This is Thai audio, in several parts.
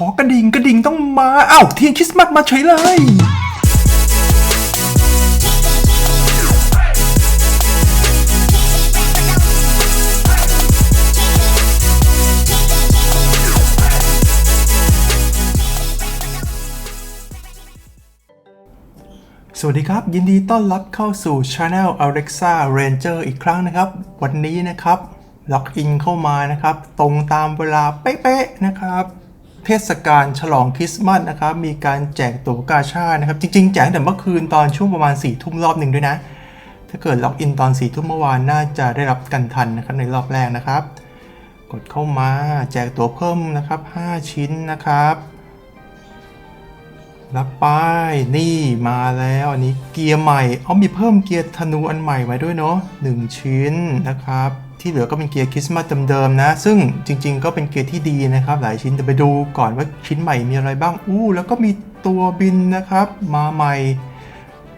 ขอกระดิ่งกระดิ่งต้องมาอ้าวเทียนคริสต์มาสมาเฉยเลยสวัสดีครับ ยินดีต้อนรับเข้าสู่ Channel Alexa Ranger อีกครั้งนะครับ วันนี้นะครับ ล็อกอินเข้ามานะครับ ตรงตามเวลาเป๊ะๆนะครับ เทศกาลฉลองคริสต์มาสนะครับ มีการแจกตั๋วกาชาดนะครับ จริง ๆ แจกแต่เมื่อคืนตอนช่วงประมาณ4ี่ทุ่มรอบหนึ่งด้วยนะ ถ้าเกิดล็อกอินตอน4ี่ทุ่มเมื่อวานน่าจะได้รับกันทันนะครับในรอบแรกนะครับ กดเข้ามาแจกตั๋วเพิ่มนะครับ 5 ชิ้นนะครับ รับป้ายนี่มาแล้วอันนี้เกียร์ใหม่เอามีเพิ่มเกียร์ธนูอันใหม่ไว้ด้วยเนาะหนึ่งชิ้นนะครับ ที่เหลือก็เป็นเกียร์คริสต์มาสเดิมๆนะ ซึ่งจริงๆ ก็เป็นเกียร์ที่ดีนะครับ หลายชิ้นแต่ไปดูก่อนว่าชิ้นใหม่มีอะไรบ้างอู้แล้วก็มีตัวบินนะครับ มาใหม่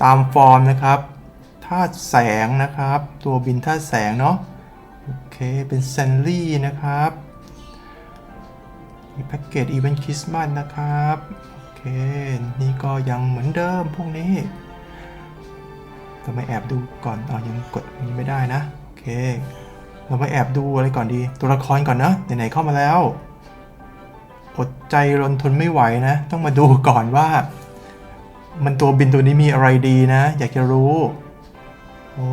ตามฟอร์มนะครับธาตุแสงนะครับ ตัวบินธาตุแสงเนาะโอเคเป็นแซนลี่นะครับมีแพ็กเกจอีเวนต์คริสต์มาสนะครับโอเคนี่ก็ยังเหมือนเดิมพวกนี้เรามแอบดูก่อนอ๋อยังกดนี้ไม่ได้นะโอเค เรามาแอบดูอะไรก่อนดี ตัวละครก่อนนะไหนๆเข้ามาแล้ว อดใจรนทนไม่ไหวนะ ต้องมาดูก่อนว่า มันตัวบินตัวนี้มีอะไรดีนะ อยากจะรู้ โอ้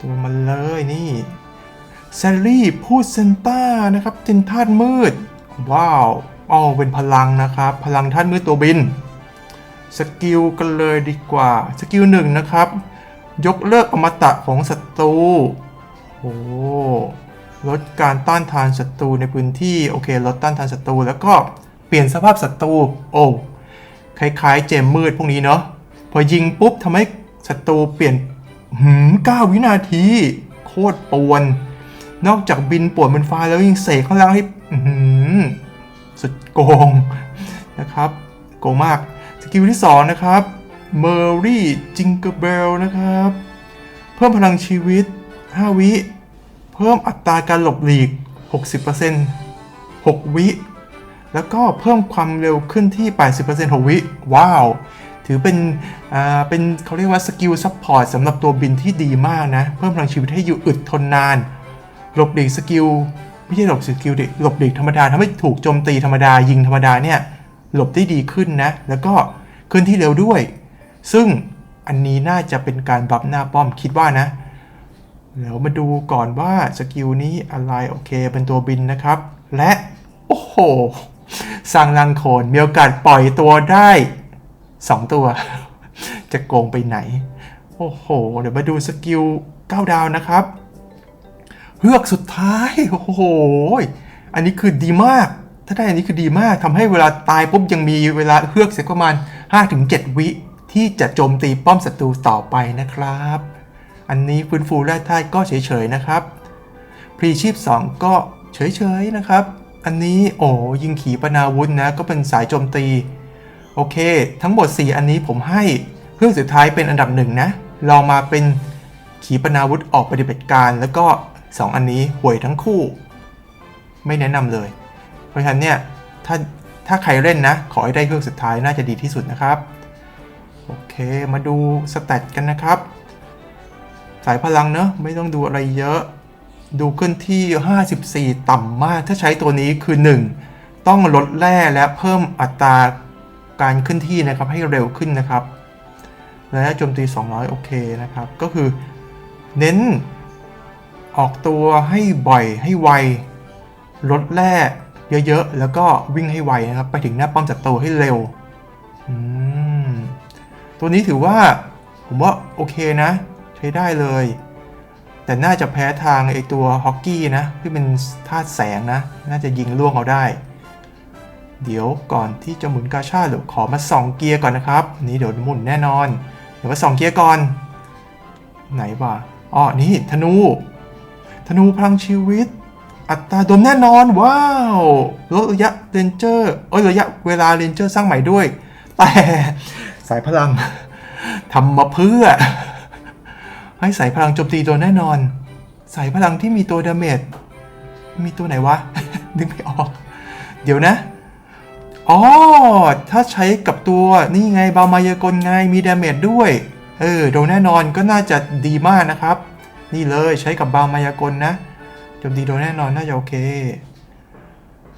ตัวมันเลยนี่แซลลี่พูดเซนต้านะครับจินธาตุมืด ว้าวอ๋อเป็นพลังนะครับ พลังธาตุมืดตัวบิน สกิลกันเลยดีกว่า สกิลหนึ่งนะครับ ยกเลิกอมตะของศัตรู โอ้ลดการต้านทานศัตรูในพื้นที่โอเคลดต้านทานศัตรูแล้วก็เปลี่ยนสภาพศัตรูโอ้คล้ายๆ เจมมืดพวกนี้เนาะพอยิงปุ๊บทำให้ศัตรูเปลี่ยนหืม9วินาที โคตรปวน นอกจากบินป่วนบนฟ้าแล้วยังเสกข้างล่างให้หือสุดโกงนะครับ โกงมาก สกิลที่ 2 นะครับเมอร์รี่จิงเกอร์เบลนะครับ เพิ่มพลังชีวิต 5 วิ เพิ่มอัตราการหลบหลีก 60% 6 วิ แล้วก็เพิ่มความเร็วขึ้นที่ 80% 6 วิ ว้าว ถือเป็นอ่าเป็นเขาเรียกว่าสกิลซัพพอร์ตสำหรับตัวบินที่ดีมากนะ เพิ่มพลังชีวิตให้อยู่อึดทนนาน หลบหลีกสกิลไม่ใช่หลบสกิลดิหลบหลีกธรรมดาทำให้ถูกโจมตีธรรมดายิงธรรมดาเนี่ยหลบได้ดีขึ้นนะ แล้วก็เคลื่อนที่เร็วด้วย ซึ่งอันนี้น่าจะเป็นการบัฟหน้าป้อมคิดว่านะ เดี๋ยวมาดูก่อนว่าสกิลนี้อะไรโอเค เป็นตัวบินนะครับ และโอ้โหสร้างรังโขนมีโอกาสปล่อยตัวได้ 2 ตัว จะโกงไปไหน โอ้โห เดี๋ยวมาดูสกิล9ดาวนะครับเฮือกสุดท้ายโอ้โห อันนี้คือดีมาก ถ้าได้อันนี้คือดีมากทำให้เวลาตายปุ๊บยังมีเวลาเฮือกเสียประมาณ 5-7 วิที่จะโจมตีป้อมศัตรูต่อไปนะครับ อันนี้ฟื้นฟูแร่ธาตุก็เฉยๆนะครับพรีชีพ 2 ก็เฉยๆนะครับ อันนี้โอ้ยิงขีปนาวุธนะก็เป็นสายโจมตี โอเค ทั้งหมด 4 อันนี้ผมให้เครื่องสุดท้ายเป็นอันดับหนึ่งนะลองมาเป็นขีปนาวุธออกปฏิบัติการ แล้วก็ 2 อันนี้ห่วยทั้งคู่ ไม่แนะนำเลย เพราะฉะนั้นเนี่ยถ้าถ้าใครเล่นนะ ขอให้ได้เครื่องสุดท้ายน่าจะดีที่สุดนะครับ โอเคมาดูสแตทกันนะครับ สายพลังเนอะไม่ต้องดูอะไรเยอะ ดูขึ้นที่ 54 ต่ำมาก ถ้าใช้ตัวนี้คือ 1 ต้องลดแร่และเพิ่มอัตราการขึ้นที่นะครับให้เร็วขึ้นนะครับ และโจมตี 200 โอเคนะครับ ก็คือเน้นออกตัวให้บ่อยให้ไว ลดแร่เยอะๆ แล้วก็วิ่งให้ไวนะครับ ไปถึงหน้าป้อมศัตรูให้เร็ว ตัวนี้ถือว่าผมว่าโอเคนะ ใช้ได้เลย แต่น่าจะแพ้ทางไอตัวฮอกกี้นะที่เป็นธาตุแสงนะ น่าจะยิงล่วงเอาได้ เดี๋ยวก่อนที่จะหมุนกาชาเดี๋ยวขอมาส่องเกียร์ก่อนนะครับนนี้เดี๋ยวหมุนแน่นอน เดี๋ยวมาส่องเกียร์ก่อน ไหนวะอ๋อนี่ธนู ธนูพลังชีวิต อัตราโดมแน่นอนว้าวลดระยะเรนเจอร์เอ้ยระยะเวลาเรนเจอร์สร้างใหม่ด้วย แต่สายพลังทำมาเพื่อ ให้สายพลังโจมตีโดนแน่นอน สายพลังที่มีตัวดาเมจมีตัวไหนวะ นึกไม่ออก เดี๋ยวนะ อ๋อ ถ้าใช้กับตัวนี่ไงบามายากลไงมีดาเมจด้วย เออ โดนแน่นอนก็น่าจะดีมากนะครับ นี่เลยใช้กับบามายากลนะโจมตีโดนแน่นอนน่าจะโอเค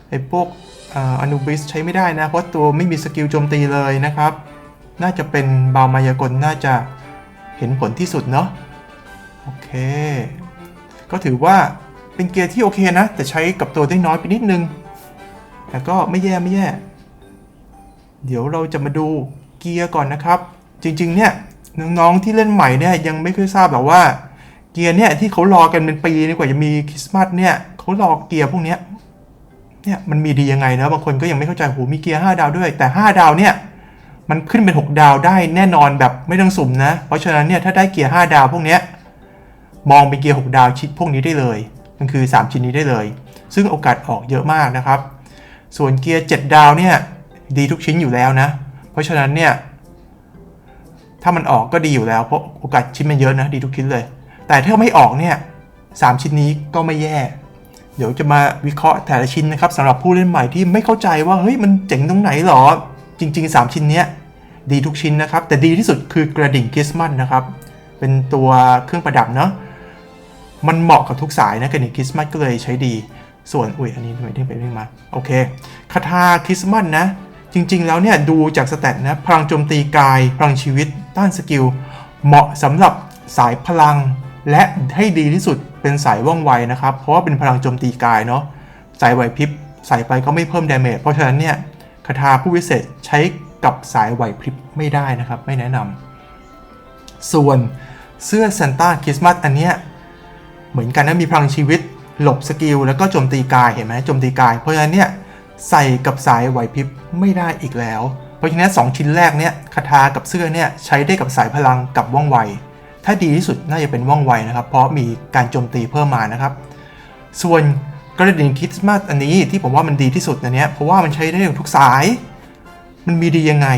ไอ้พวกอนูบิสใช้ไม่ได้นะ เพราะตัวไม่มีสกิลโจมตีเลยนะครับ น่าจะเป็นบามายากลน่าจะเห็นผลที่สุดเนาะ ก็ถือว่าเป็นเกียร์ที่โอเคนะ แต่ใช้กับตัวได้น้อยไปนิดนึง แต่ก็ไม่แย่ไม่แย่ เดี๋ยวเราจะมาดูเกียร์ก่อนนะครับ จริงๆ เนี่ยน้องๆที่เล่นใหม่เนี่ยยังไม่เคยทราบหรอกว่า เกียร์เนี่ยที่เขารอกันเป็นปีนี่กว่าจะมีคริสต์มาสเนี่ยเขารอเกียร์พวกเนี้ยเนี่ยมันมีดียังไงนะบางคนก็ยังไม่เข้าใจโหมีเกียร์5ดาวด้วย แต่ 5 ดาวเนี่ยมันขึ้นเป็น 6 ดาวได้แน่นอนแบบไม่ต้องสุ่มนะ เพราะฉะนั้นเนี่ยถ้าได้เกียร์5ดาวพวกเนี้ย มองเป็นเกียร์6ดาวชิดพวกนี้ได้เลย มันคือ 3 ชิ้นนี้ได้เลย ซึ่งโอกาสออกเยอะมากนะครับ ส่วนเกียร์7ดาวเนี่ยดีทุกชิ้นอยู่แล้วนะ เพราะฉะนั้นเนี่ยถ้ามันออกก็ดีอยู่แล้ว เพราะโอกาสชิ้นมันเยอะนะดีทุกชิ้นเลย แต่ถ้าไม่ออกเนี่ยสชิ้นนี้ก็ไม่แย่ เดี๋ยวจะมาวิเคราะห์แต่ละชิ้นนะครับสำหรับผู้เล่นใหม่ที่ไม่เข้าใจว่าเฮ้ยมันเจ๋งตรงไหนหรอ จริง ๆ 3 ชิ้นเนี้ยดีทุกชิ้นนะครับ แต่ดีที่สุดคือกระดิ่งคริสต์มาสนะครับ เป็นตัวเครื่องประดับเนาะ มันเหมาะกับทุกสายนะกระดิ่งคริสต์มาสก็เลยใช้ดี ส่วนอุ้ยอันนี้ทำไมเด้งไปเด้งมาโอเคคาถาคริสต์มาสนะ จริง ๆ แล้วเนี่ยดูจากสแตทนะพลังโจมตีกาย พลังชีวิตด้านสกิล เหมาะสำหรับสายพลัง และให้ดีที่สุดเป็นสายว่องไวนะครับ เพราะว่าเป็นพลังโจมตีกายเนาะสายไหวพริบใส่ไปก็ไม่เพิ่มดาเมจเพราะฉะนั้นเนี่ยคาถาผู้วิเศษใช้กับสายไหวพริบไม่ได้นะครับ ไม่แนะนำส่วนเสื้อซานต้าคริสต์มาสอันเนี้ย เหมือนกันนะมีพลังชีวิต หลบสกิลแล้วก็โจมตีกายเห็นไหมโจมตีกาย เพราะฉะนั้นเนี่ยใส่กับสายไหวพริบไม่ได้อีกแล้ว เพราะฉะนั้นสองชิ้นแรกเนี่ยคาถากับเสื้อเนี่ยใช้ได้กับสายพลังกับว่องไว ถ้าดีที่สุดน่าจะเป็นว่องไวนะครับ เพราะมีการโจมตีเพิ่มมานะครับ ส่วนกระดิ่งคริสต์มาสอันนี้ที่ผมว่ามันดีที่สุดอันเนี้ยเพราะว่ามันใช้ได้กับทุกสาย มันมีดียังไง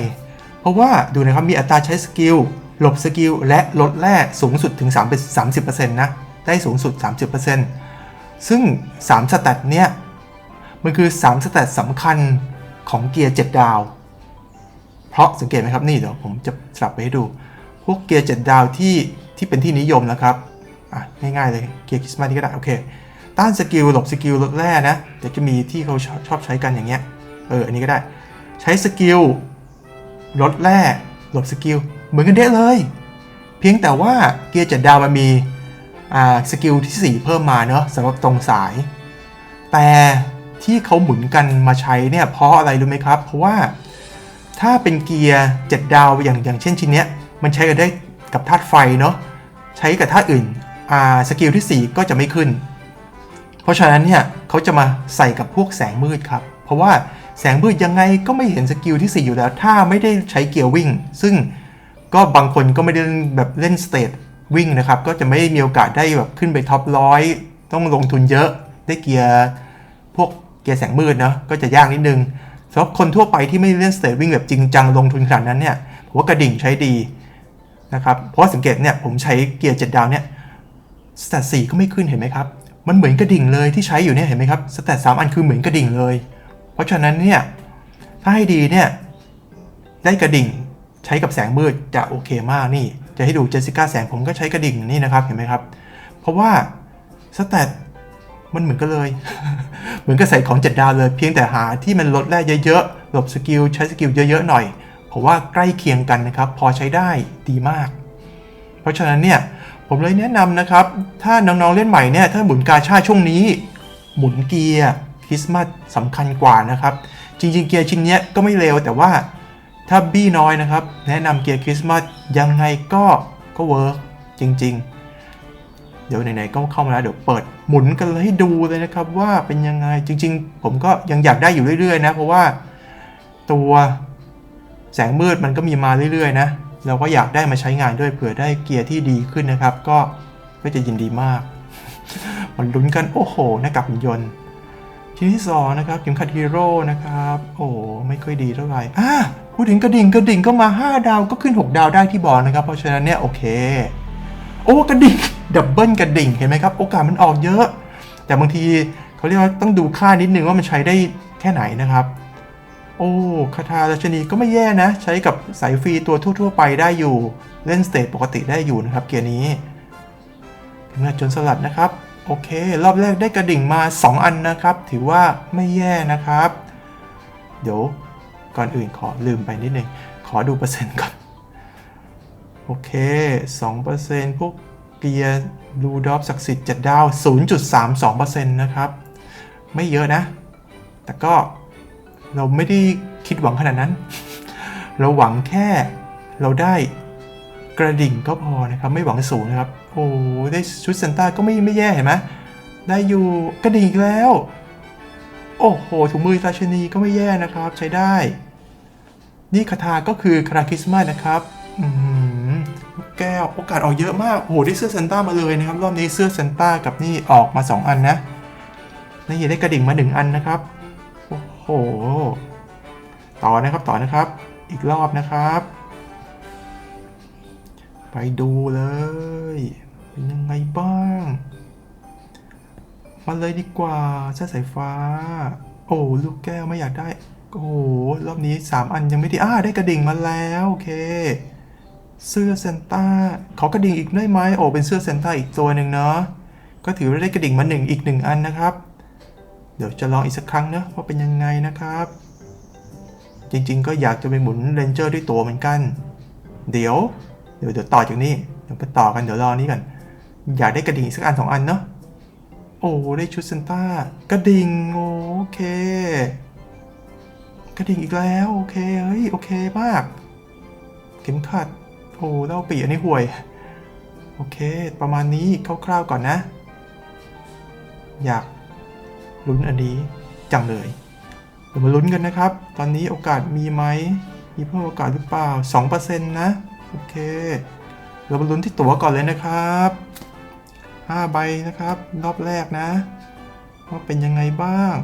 เพราะว่าดูนะครับมีอัตราใช้สกิลหลบสกิลและลดแร่สูงสุดถึง 3 30%นะ ได้สูงสุด 30%ซึ่ง 3 สแตทเนี้ยมันคือ 3 สแตทสำคัญของเกียร์ 7 ดาว เพราะสังเกตไหมครับนี่เดี๋ยวผมจะสลับไปให้ดู พวกเกียร์ 7 ดาวที่ที่เป็นที่นิยมนะครับอะง่ายๆเลยเกียร์คริสต์มาสนี่ก็ได้โอเคต้านสกิลหลบสกิลลดแร่นะเดี๋ยวจะมีที่เขาชอบใช้กันอย่างเงี้ยเอออันนี้ก็ได้ใช้สกิลลดแร่หลบสกิลเหมือนกันเด้เลย เพียงแต่ว่าเกียร์7ดดาวมันมี สกิลที่ 4 เพิ่มมาเนาะสำหรับตรงสาย แต่ที่เขาหมุนกันมาใช้เนี่ยเพราะอะไรรู้ไหมครับ เพราะว่าถ้าเป็นเกียร์7ดาวอย่างอย่างเช่นชิ้นเนี้ยมันใช้กันได้กับธาตุไฟเนาะใช้กับธาตุอื่นสกิลที่ 4 ก็จะไม่ขึ้น เพราะฉะนั้นเนี่ยเขาจะมาใส่กับพวกแสงมืดครับ เพราะว่าแสงมืดยังไงก็ไม่เห็นสกิลที่ 4 อยู่แล้ว ถ้าไม่ได้ใช้เกียร์วิ่ง ซึ่งก็บางคนก็ไม่ได้แบบเล่นสเตท วิ่งนะครับ ก็จะไม่มีโอกาสได้แบบขึ้นไปท็อปร้อยต้องลงทุนเยอะได้เกียร์พวกเกียร์แสงมืดเนาะก็จะยากนิดนึงสำหรับคนทั่วไปที่ไม่เล่นสเตทวิ่งแบบจริงจังลงทุนขนาดนั้นเนี่ยผมว่ากระดิ่งใช้ดีนะครับเพราะสังเกตเนี่ยผมใช้เกียร์7ดดาวเนี่ยสเตท4ก็ไม่ขึ้นเห็นไหมครับมันเหมือนกระดิ่งเลยที่ใช้อยู่เนี่ยเห็นไหมครับสเตตสามอันคือเหมือนกระดิ่งเลย เพราะฉะนั้นเนี่ยถ้าให้ดีเนี่ยได้กระดิ่งใช้กับแสงมืดจะโอเคมากนี่ จะให้ดูเจสสิก้าแสงผมก็ใช้กระดิ่งนี่นะครับเห็นไหมครับ เพราะว่าสเตตมันเหมือนกันเลย เหมือนกับใส่ของเจ็ดดาวเลย เพียงแต่หาที่มันลดแร่เยอะๆ หลบสกิลใช้สกิลเยอะๆหน่อย ผมว่าใกล้เคียงกันนะครับ พอใช้ได้ดีมาก เพราะฉะนั้นเนี่ย ผมเลยแนะนำนะครับ ถ้าน้องๆเล่นใหม่เนี่ย ถ้าหมุนกาชาช่วงนี้ หมุนเกียร์คริสต์มาสสำคัญกว่านะครับ จริงๆ เกียร์ชิ้นเนี้ยก็ไม่เลวแต่ว่า ถ้าบี้น้อยนะครับ แนะนำเกียร์คริสต์มาสยังไงก็ก็เวิร์กจริง ๆ เดี๋ยวไหนๆก็เข้ามาแล้วเดี๋ยวเปิดหมุนกันเลยให้ดูเลยนะครับว่าเป็นยังไงจริง ๆ ผมก็ยังอยากได้อยู่เรื่อยๆนะ เพราะว่าตัวแสงมืดมันก็มีมาเรื่อยๆ นะ เราก็อยากได้มาใช้งานด้วยเผื่อได้เกียร์ที่ดีขึ้นนะครับ ก็ก็จะยินดีมาก มันลุ้นกันโอ้โหหน้ากากหุ่นยนต์ ชิ้นที่สองนะครับเข็มขัดฮีโร่นะครับ โอ้ไม่ค่อยดีเท่าไหร่อ่าพูดถึงกระดิ่งกระดิ่งก็มา 5 ดาวก็ขึ้น 6 ดาวได้ที่บอกนะครับ เพราะฉะนั้นเนี่ยโอเค โอ้กระดิ่งดับเบิลกระดิ่งเห็นไหมครับ โอกาสมันออกเยอะ แต่บางทีเขาเรียกว่าต้องดูค่านิดนึงว่ามันใช้ได้แค่ไหนนะครับ โอ้คาถาราชนีก็ไม่แย่นะ ใช้กับสายฟรีตัวทั่ว ๆ ไปได้อยู่เล่นสเตจปกติได้อยู่นะครับ เกียร์นี้เมื่อจนสลัดนะครับ โอเค รอบแรกได้กระดิ่งมา 2 อันนะครับ ถือว่าไม่แย่นะครับ เดี๋ยวก่อนอื่นขอลืมไปนิดนึง ขอดูเปอร์เซ็นต์ก่อน โอเค 2%พวกเกียร์บลูดอฟศักดิ์สิทธิ์7ดาว 0.32%นะครับ ไม่เยอะนะ แต่ก็เราไม่ได้คิดหวังขนาดนั้น เราหวังแค่เราได้ กระดิ่งก็พอนะครับ ไม่หวังสูงนะครับ โอ้ได้ชุดเซนต้าก็ไม่ไม่แย่เห็นไหมได้อยู่กระดิ่งแล้ว โอ้โหถุงมือราชนีก็ไม่แย่นะครับ ใช้ได้ นี่คาถาก็คือคาราคริสต์มาสนะครับอืมลูกแก้วโอกาสออกเยอะมากโอ้โหได้เสื้อเซนต้ามาเลยนะครับ รอบนี้เสื้อเซนต้ากับนี่ออกมา 2 อันนะนี่ได้กระดิ่งมา 1 อันนะครับโอ้โห ต่อนะครับต่อนะครับ อีกรอบนะครับ ไปดูเลย เป็นยังไงบ้าง มาเลยดีกว่าเสื้อสายฟ้า โอ้ลูกแก้วไม่อยากได้ โอ้โห รอบนี้ 3 อันยังไม่ได้อ่าได้กระดิ่งมาแล้ว โอเค เสื้อเซนต้าขอกระดิ่งอีกได้ไหมโอ้เป็นเสื้อเซนต้าอีกตัวหนึ่งเนาะก็ถือว่าได้กระดิ่งมาหนึ่งอีกหนึ่งอันนะครับ เดี๋ยวจะลองอีกสักครั้งเนะว่าเป็นยังไงนะครับ จริงๆ ก็อยากจะไปหมุนเรนเจอร์ด้วยตัวเหมือนกัน เดี๋ยว เดี๋ยวเดี๋ยวต่อจากนี้เดี๋ยวไปต่อกันเดี๋ยวรอนี้กันอยากได้กระดิ่งสักอันสองอันเนาะโอ้ได้ชุดเซนต้ากระดิ่งโอเค กระดิ่งอีกแล้วโอเคเฮ้ยโอเคมาก เข็มขัดโอ้เล่าปีอันนี้ห่วย โอเค ประมาณนี้คร่าวๆก่อนนะ อยากลุ้นอันนี้จังเลยเดี๋ยวมาลุ้นกันนะครับ ตอนนี้โอกาสมีไหมมีเพิ่มโอกาสหรือเปล่า 2%นะ โอเค เรามาลุ้นที่ตั๋วก่อนเลยนะครับ5ใบนะครับ รอบแรกนะว่าเป็นยังไงบ้าง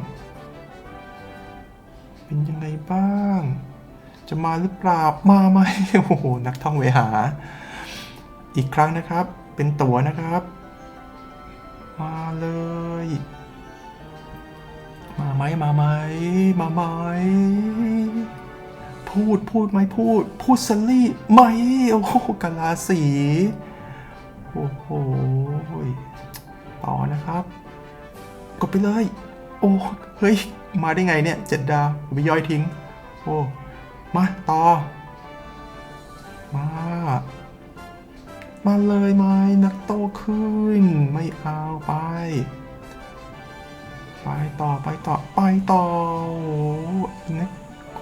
เป็นยังไงบ้าง จะมาหรือเปล่ามาไหมโอ้โหนักท่องเวหา อีกครั้งนะครับ เป็นตั๋วนะครับ มาเลย มาไหมมาไหมมาไหม พูดพูดไหมพูด พูดสลี่ไหมโอ้โหกะลาสี โอ้โห ต่อนะครับ กดไปเลย โอ้เฮ้ย มาได้ไงเนี่ยเจ็ดดาวผมไปย่อยทิ้ง โอ้มาต่อ มา มาเลยไหมนักโตขึ้น ไม่เอาไป ไปต่อไปต่อไปต่อโอ้เนี่ย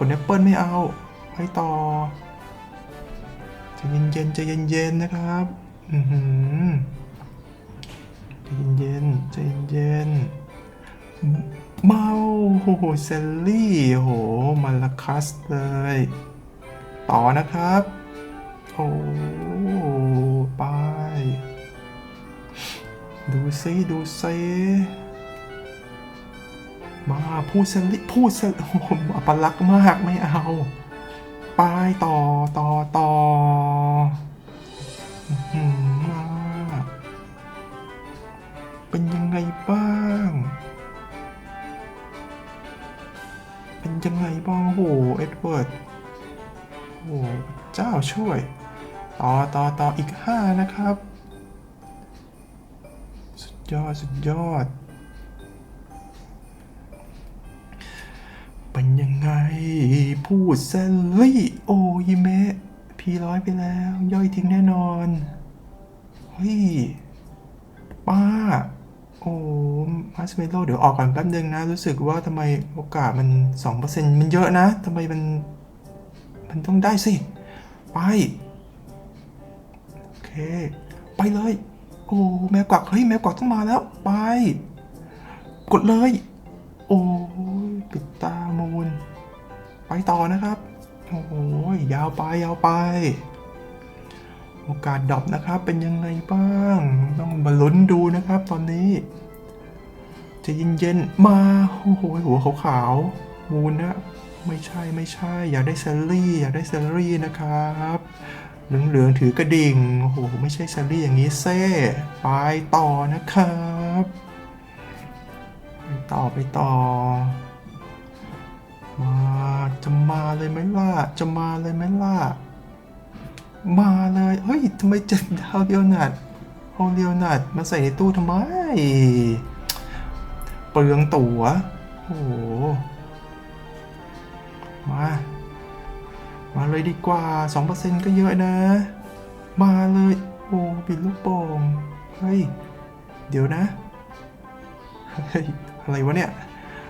ขนแอปเปิลไม่เอา ไปต่อใจะเย็นๆใจะเย็นๆนะครับ อือหือใจเย็นๆใจเย็นๆเมาโอ้โหเซลลี่โอ้โหมาลาคัสเลย ต่อนะครับ โอ้ไป ดูซิดูซิ มาพูดเซลลี่พูดเลโออัปลักษณ์มากไม่เอา ไปต่อต่อต่อมาเป็นยังไงบ้าง เป็นยังไงบ้างโอ้โหเอ็ดเวิร์ดโอ้เจ้าช่วย ต่อต่อต่ออีก 5 นะครับ สุดยอด สุดยอด เป็นยังไง พูดเซลลี่ โอยิเมะพีร้อยไปแล้ว ย่อยทิ้งแน่นอน เฮ้ย ป้า โอ้มาสเมโลเดี๋ยวออกก่อนแป๊บนึงนะ รู้สึกว่าทำไมโอกาสมัน2%มันเยอะนะทำไมมัน มันต้องได้สิ ไป โอเค ไปเลย โอ้แมวกวักเฮ้ยแมวกวักต้องมาแล้ว ไป กดเลย โอ้ ปิดตามูล ไปต่อนะครับ โอ้โหยาวไปยาวไป โอกาสดรอปนะครับ เป็นยังไงบ้าง ต้องมาลุ้นดูนะครับตอนนี้ จะเย็นๆมา โอ้โห หัวขาวๆ มูลนะ ไม่ใช่ไม่ใช่ อยากได้แซลลี่ อยากได้แซลลี่นะครับเหลืองๆถือกระดิ่ง โอ้โห ไม่ใช่แซลลี่อย่างนี้เซ่ไปต่อนะครับ ไปต่อไปต่อ จะมาเลยไหมล่ะ จะมาเลยไหมล่ะ มาเลย เฮ้ยทำไมเจ็ดดาวเดียวนัดเอาเดียวนัดมาใส่ในตู้ทำไม เปลืองตั๋ว โอ้โห มา มาเลยดีกว่า 2%ก็เยอะนะ มาเลย โอ้ปิดลูกโป่ง เฮ้ย เดี๋ยวนะ เฮ้ย อะไรวะเนี่ย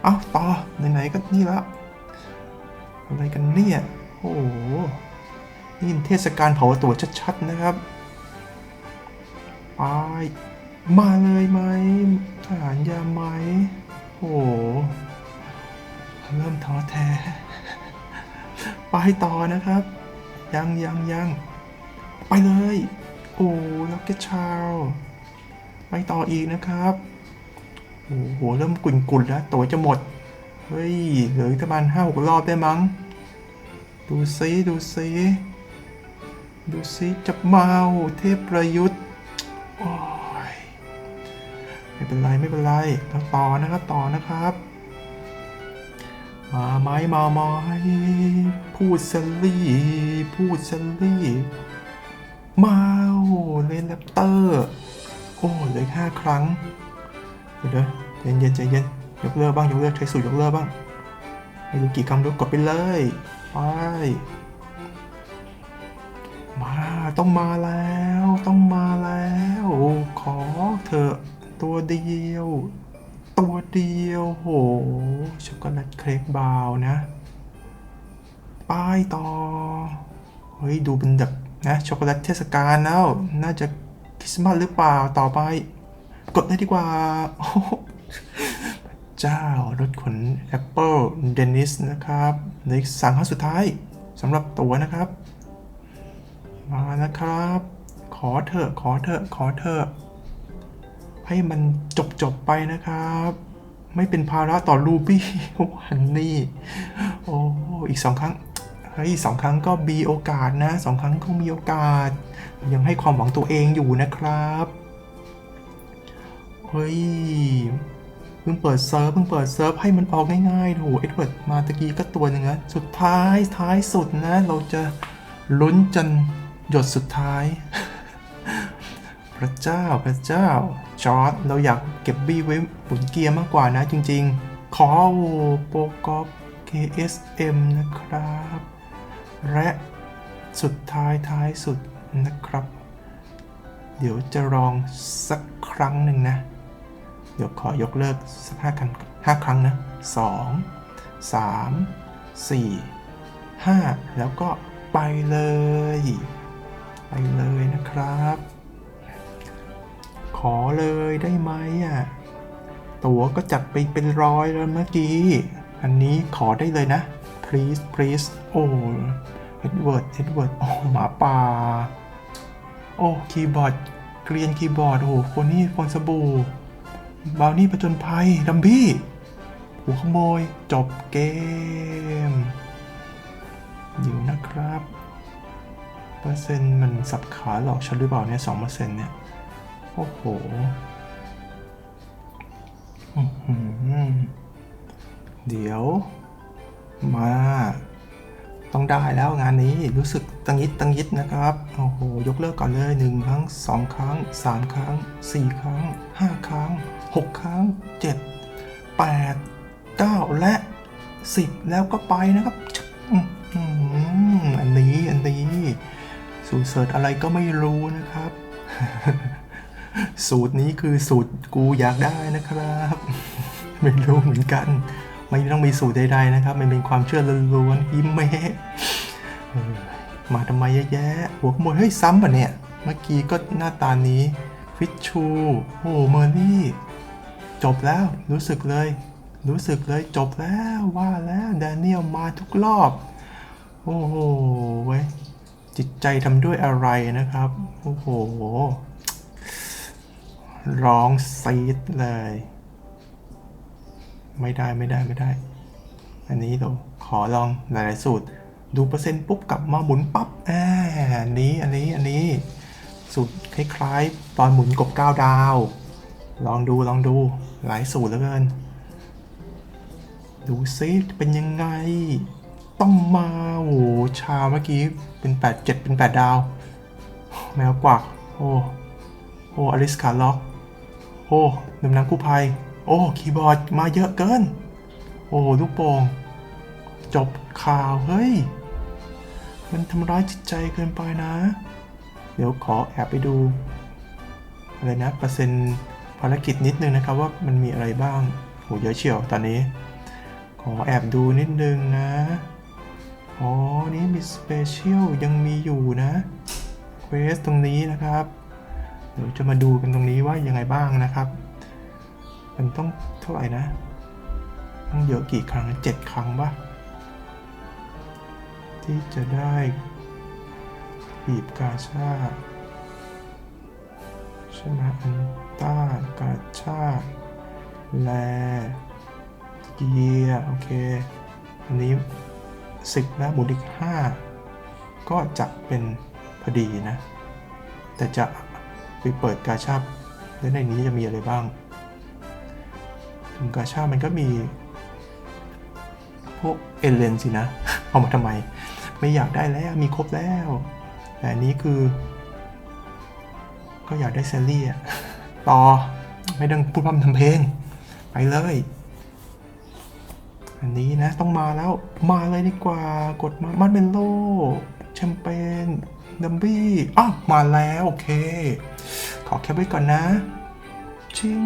เอาต่อ ไหนๆก็นี่แล้ว อะไรกันเนี่ย โอ้โห นี่เทศกาลเผาตัวชัดๆนะครับไปมาเลยไหมทหารยามไหมโอ้โห เริ่มท้อแท้ ไปต่อนะครับ ยังยังยังไปเลย โอ้ล็อกเก็ตชาวไปต่ออีกนะครับ โอ้โห เริ่มกุ่นๆแล้ว ตัวจะหมด เฮ้ย เหลือประมาณห้าหกรอบได้มั้ง ดูซิดูซิดูซิจะมาเทพประยุทธ์โอ้ยไม่เป็นไรไม่เป็นไรต้องต่อนะครับต่อนะครับ มาไหมมาไหมพูดสลี่พูดสลี่มาเลนแรปเตอร์ โอ้เหลือห้าครั้ง เดี๋ยวเดี๋ยวเย็นเย็นใจเย็น ยกเลิกบ้างยกเลิกใช้สูตรยกเลิกบ้างไม่รู้กี่คำรู้กดไปเลยไปมาต้องมาแล้วต้องมาแล้ว ขอเถอะตัวเดียว ตัวเดียวโหช็อกโกแลตเครกบาวนะ ป้ายต่อ เฮ้ย ดูเป็นแบบนะช็อกโกแลตเทศกาลแล้ว น่าจะคริสต์มาสหรือเปล่าต่อไป กดได้ดีกว่า เจ้ารถขน Apple Dennis นะครับเหลืออีกสามครั้งสุดท้ายสำหรับตัวนะครับ มานะครับ ขอเถอะขอเถอะขอเถอะให้มันจบจบไปนะครับ ไม่เป็นภาระต่อรูบี้วันนี้โอ้อีกสองครั้งเฮ้ยสองครั้งก็มีโอกาสนะสองครั้งก็มีโอกาส ยังให้ความหวังตัวเองอยู่นะครับ เฮ้ย พิ่งเปิดเซิร์ฟเพิ่งเปิดเซิร์ฟให้มันออกง่ายๆโหเอ็ดเวิร์ดมาตะกี้ก็ตัวหนึ่งนะสุดท้ายท้ายสุดนะ เราจะลุ้นจนหยดสุดท้าย พระเจ้าพระเจ้าจอร์ดเราอยากเก็บบี้ไว้หมุนเกียร์มากกว่านะจริงๆ ขอโปกอฟ KSM นะครับ และสุดท้ายท้ายสุดนะครับ เดี๋ยวจะลองสักครั้งหนึ่งนะ เดี๋ยวขอยกเลิกสักห้าครั้งห้าครั้งนะสองสามสี่ห้าแล้วก็ไปเลย ไปเลยนะครับ ขอเลยได้ไหมอะตั๋วก็จัดไปเป็นร้อยแล้วเมื่อกี้ อันนี้ขอได้เลยนะ please please โอ้เอ็ดเวิร์ดเอ็ดเวิร์ดโอ้หมาป่า โอ้ คีย์บอร์ด เกรียนคีย์บอร์ด โอ้โหคนนี้ฟอนสบู่ บาวนี่ประจนภัยดัมบี้หัวขโมยจบเกม อยู่นะครับ เปอร์เซ็นต์มันสับขาหลอกฉันหรือเปล่าเนี่ยสองเปอร์เซ็นต์เนี่ย โอ้โหเดี๋ยว มา ต้องได้แล้วงานนี้รู้สึกตังยิดตังยิดนะครับ โอ้โห ยกเลิกก่อนเลย 1 ครั้ง 2 ครั้ง 3 ครั้ง 4 ครั้ง 5 ครั้ง 6 ครั้ง 7 8 9 และ 10 แล้วก็ไปนะครับอันนี้อันนี้ สูตรเสิร์ชอะไรก็ไม่รู้นะครับ สูตรนี้คือสูตรกูอยากได้นะครับ ไม่รู้เหมือนกัน ไม่ต้องมีสูตรใดๆนะครับ มันเป็นความเชื่อล้วนๆยิ้มแม่มาทำไมเยอะแยะหัวขโมยเฮ้ยซ้ำป่ะเนี่ย เมื่อกี้ก็หน้าตานี้ ฟิชชู โอ้เมอร์รี่ จบแล้ว รู้สึกเลย รู้สึกเลยจบแล้วว่าแล้วแดเนียลมาทุกรอบ โอ้โหเว้ยจิตใจทำด้วยอะไรนะครับ โอ้โห ร้องซีดเลย ไม่ได้ไม่ได้ไม่ได้ อันนี้เราขอลองหลาย ๆ สูตร ดูเปอร์เซ็นต์ปุ๊บกลับมาหมุนปั๊บอ่าอันนี้อันนี้อันนี้ สูตรคล้าย ๆ ตอนหมุนกบก้าวดาว ลองดูลองดู หลายสูตรแล้วเกิน ดูซิเป็นยังไง ต้องมาโอ้โหชาเมื่อกี้เป็น 8 7 เป็น 8 ดาว แมวกวักโอ้โอ้อลิสคาร์ล็อกโอ้หนุ่มน้ำกู้ภัย โอ้ คีย์บอร์ดมาเยอะเกิน โอ้ลูกโป่งจบข่าว เฮ้ย มันทำร้ายจิตใจเกินไปนะ เดี๋ยวขอแอบไปดู อะไรนะ เปอร์เซ็นต์ ภารกิจนิดนึงนะครับว่ามันมีอะไรบ้างโหเยอะเชียวตอนนี้ ขอแอบดูนิดนึงนะ อ๋อ นี่มีสเปเชียลยังมีอยู่นะเควสตรงนี้นะครับ เดี๋ยวจะมาดูกันตรงนี้ว่ายังไงบ้างนะครับ มันต้องเท่าไหร่นะ ต้องเยอะกี่ครั้งเจ็ดครั้งปะที่จะได้บีบกาชา ใช่ไหมอันต้ากาชาดแลเกียร์โอเค อันนี้ 10นะหมุนอีก 5 ก็จะเป็นพอดีนะ แต่จะไปเปิดกาชาบแล้วในนี้จะมีอะไรบ้างถึงกาชาบมันก็มี พวกเอเลนสินะ เอามาทำไม ไม่อยากได้แล้วมีครบแล้ว แต่อันนี้คือ ก็อยากได้แซลลี่อะต่อ ไม่ต้องพูดพร่ำทำเพลง ไปเลย อันนี้นะ ต้องมาแล้ว มาเลยดีกว่ากดมามันเป็นโลแชมเปญดัมบี้อ้าวมาแล้ว โอเค ขอแคปไว้ก่อนนะชิง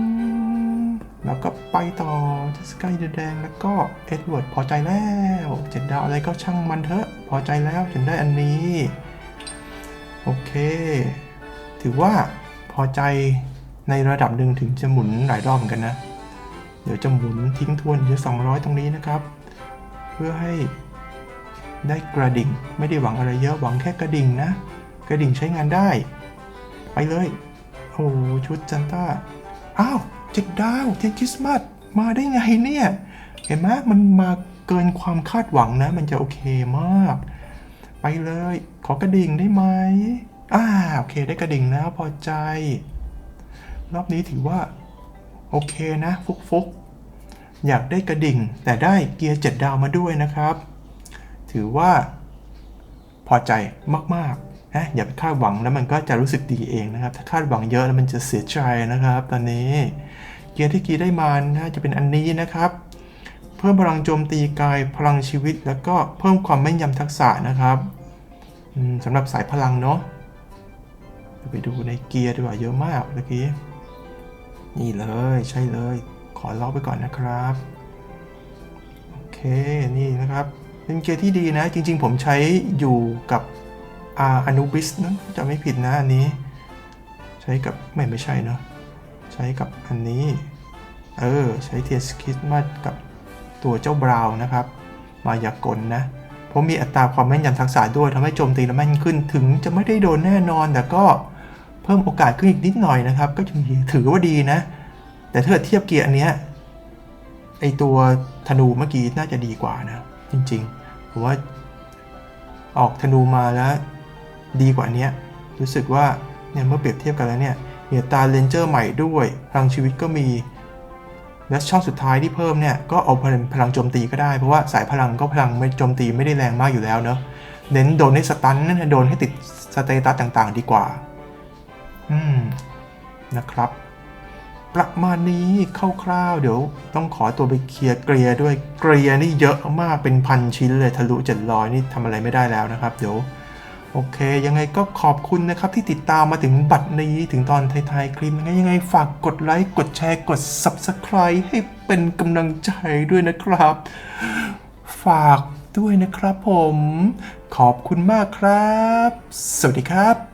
แล้วก็ไปต่อที่สกายแดงแล้วก็เอ็ดเวิร์ดพอใจแล้วเจ็ดดาวอะไรก็ช่างมันเถอะ พอใจแล้วฉันได้อันนี้ โอเค ถือว่าพอใจในระดับหนึ่งถึงจะหมุนหลายรอบเหมือนกันนะ เดี๋ยวจะหมุนทิ้งทวนอยู่200 ตรงนี้นะครับ เพื่อให้ได้กระดิ่ง ไม่ได้หวังอะไรเยอะหวังแค่กระดิ่งนะ กระดิ่งใช้งานได้ ไปเลย โอ้ชุดจันต้า อ้าวเจ็ดดาวเทียนคริสต์มาสมาได้ไงเนี่ย เห็นไหมมันมาเกินความคาดหวังนะ มันจะโอเคมาก ไปเลย ขอกระดิ่งได้ไหม อ่าโอเค ได้กระดิ่งแล้วพอใจ รอบนี้ถือว่า โอเคนะ ฟุกฟุกอยากได้กระดิ่ง แต่ได้เกียร์เจ็ดดาวมาด้วยนะครับ ถือว่า พอใจมากๆนะอย่าไปคาดหวังแล้วมันก็จะรู้สึกดีเองนะครับ ถ้าคาดหวังเยอะแล้วมันจะเสียใจนะครับ ตอนนี้ เกียร์ที่กีได้มานะจะเป็นอันนี้นะครับ เพิ่มพลังโจมตีกายพลังชีวิต แล้วก็เพิ่มความแม่นยำทักษะนะครับสำหรับสายพลังเนาะ ไปดูในเกียร์ดีกว่าเยอะมากเมื่อกี้ นี่เลยใช่เลย ขอล็อกไปก่อนนะครับ โอเค นี่นะครับ เป็นเกียร์ที่ดีนะ จริง ๆ ผมใช้อยู่กับอาอนุบิสนะจะไม่ผิดนะอันนี้ ใช้กับไม่ไม่ใช่เนาะใช้กับอันนี้ เออ ใช้เทียสคิสมากับตัวเจ้าบราวน์นะครับ มายากลนะเพราะมีอัตราความแม่นยำทักษะด้วยทำให้โจมตีแล้วแม่นขึ้นถึงจะไม่ได้โดนแน่นอนแต่ก็ เพิ่มโอกาสขึ้นอีกนิดหน่อยนะครับ ก็ถือว่าดีนะ แต่ถ้าเทียบเกียร์อันเนี้ยไอตัวธนูเมื่อกี้น่าจะดีกว่านะ จริงๆผมว่าออกธนูมาแล้วดีกว่าอันเนี้ยรู้สึกว่าเนี่ยเมื่อเปรียบเทียบกันแล้วเนี่ยมีอัตราเลนเจอร์ใหม่ด้วยพลังชีวิตก็มี และช่องสุดท้ายที่เพิ่มเนี่ยก็เอาพลังพลังโจมตีก็ได้เพราะว่าสายพลังก็พลังไม่โจมตีไม่ได้แรงมากอยู่แล้วเนอะเน้นโดนให้สตันนั่นโดนให้ติดสเตตัสต่างๆ ดีกว่า อืมนะครับ ประมาณนี้คร่าวๆ เดี๋ยวต้องขอตัวไปเคลียร์เกลียด้วยเกลียนี่เยอะมากเป็นพันชิ้นเลยทะลุ700นี่ทำอะไรไม่ได้แล้วนะครับ เดี๋ยวโอเค ยังไงก็ขอบคุณนะครับที่ติดตามมาถึงบัดนี้ถึงตอนท้ายๆคลิปยังไงยังไงฝากกดไลค์ กดแชร์ กด Subscribe ให้เป็นกำลังใจด้วยนะครับ ฝากด้วยนะครับผม ขอบคุณมากครับ สวัสดีครับ